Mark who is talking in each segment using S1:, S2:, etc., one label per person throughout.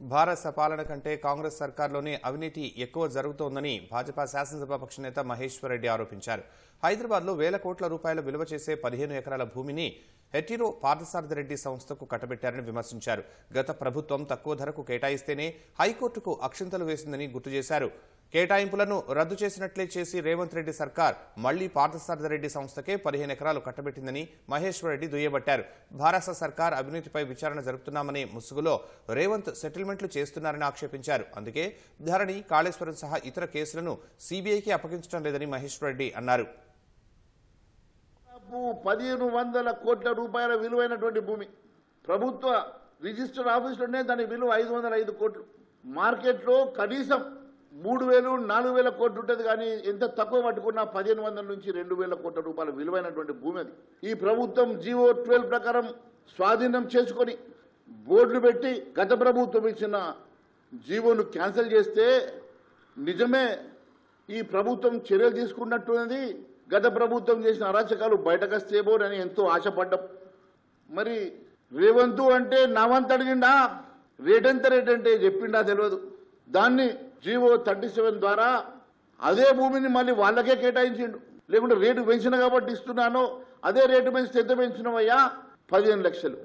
S1: భారత పాలన కంటే కాంగ్రెస్ సర్కార్లోనే అవినీతి ఎక్కువ జరుగుతోందని భాజపా శాసనసభాపక్ష నేత మహేశ్వర్ రెడ్డి ఆరోపించారు. హైదరాబాద్లో వేల కోట్ల రూపాయల విలువ చేసే పదిహేను ఎకరాల భూమిని హెటిరో పార్థసారథి రెడ్డి సంస్థకు కట్టబెట్టారని విమర్శించారు. గత ప్రభుత్వం తక్కువ ధరకు కేటాయిస్తేనే హైకోర్టుకు అక్షింతలు వేసిందని గుర్తు చేశారు. కేటాయింపులను రద్దు చేసినట్లే చేసి రేవంత్ రెడ్డి సర్కార్ మళ్ళీ పార్థసారథిరెడ్డి సంస్థకే పదిహేను ఎకరాలు కట్టబెట్టిందని మహేశ్వర్ రెడ్డి దుయ్యబట్టారు. భారత సర్కార్ అవినీతిపై విచారణ జరుపుతున్నామనే ముసుగులో రేవంత్ సెటిల్మెంట్లు చేస్తున్నారని ఆక్షేపించారు. అందుకే ధరణి కాళేశ్వరం సహా ఇతర కేసులను సీబీఐకి అప్పగించడం లేదని మహేశ్వరరెడ్డి అన్నారు.
S2: పదిహేను వందల కోట్ల రూపాయల విలువైనటువంటి భూమి. ప్రభుత్వ రిజిస్టర్ ఆఫీసులోనే దాని విలువ ఐదు వందల ఐదు కోట్లు. మార్కెట్లో కనీసం మూడు వేలు నాలుగు వేల కోట్లు ఉంటుంది కానీ ఎంత తక్కువ పట్టుకున్నా పదిహేను వందల నుంచి రెండు వేల కోట్ల రూపాయల విలువైనటువంటి భూమి అది. ఈ ప్రభుత్వం జీవో ట్వెల్వ్ ప్రకారం స్వాధీనం చేసుకొని బోర్డులు పెట్టి గత ప్రభుత్వం ఇచ్చిన జీవోను క్యాన్సిల్ చేస్తే నిజమే ఈ ప్రభుత్వం చర్యలు తీసుకున్నట్టున్నది. గత ప్రభుత్వం చేసిన అరాచకాలు బయటకొస్తేమో అని ఎంతో ఆశపడ్డాం. మరి రేవంతు అంటే నావంత అడిగిండా? రేట్ ఎంత రేట్ అంటే చెప్పిండా తెలియదు. దాన్ని జీవో థర్టీ సెవెన్ ద్వారా అదే భూమిని మళ్ళీ వాళ్ళకే కేటాయించిండు. లేకుంటే రేటు పెంచిన కాబట్టి ఇస్తున్నాను అదే రేటు పెంచి ఎంత పెంచినవయ్యా? పదిహేను లక్షలు.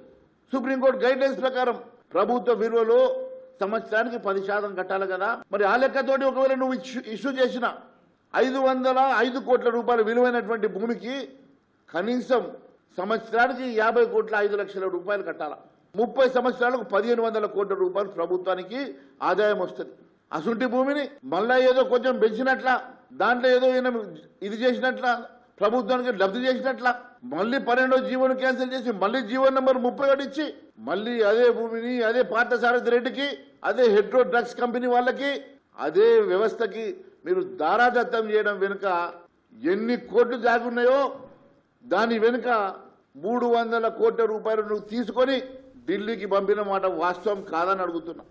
S2: సుప్రీంకోర్టు గైడ్ లైన్స్ ప్రకారం ప్రభుత్వ విలువలో సంవత్సరానికి పది శాతం కట్టాలి కదా. మరి ఆ లెక్కతోటి ఒకవేళ నువ్వు ఇష్యూ ఇష్యూ చేసిన ఐదు వందల ఐదు కోట్ల రూపాయల విలువైనటువంటి భూమికి కనీసం సంవత్సరానికి యాభై కోట్ల ఐదు లక్షల రూపాయలు కట్టాలా? ముప్పై సంవత్సరాలకు పదిహేను వందల కోట్ల రూపాయలు ప్రభుత్వానికి ఆదాయం వస్తుంది. అసుంటి భూమిని మళ్ళా ఏదో కొంచెం పెంచినట్ల దాంట్లో ఏదో ఇది చేసినట్ల ప్రభుత్వానికి లబ్ధి చేసినట్ల మళ్ళీ పన్నెండో జీవోను క్యాన్సిల్ చేసి మళ్ళీ జీవో నెంబర్ ముప్పై ఒకటి ఇచ్చి మళ్ళీ అదే భూమిని అదే పార్థసారథి రెడ్డికి అదే హెడ్రో డ్రగ్స్ కంపెనీ వాళ్ళకి అదే వ్యవస్థకి మీరు దారాదత్తం చేయడం వెనుక ఎన్ని కోట్లు దాగున్నాయో దాని వెనుక మూడు వందల కోట్ల రూపాయలు నువ్వు తీసుకొని ఢిల్లీకి పంపిన మాట వాస్తవం కాదని అడుగుతున్నా.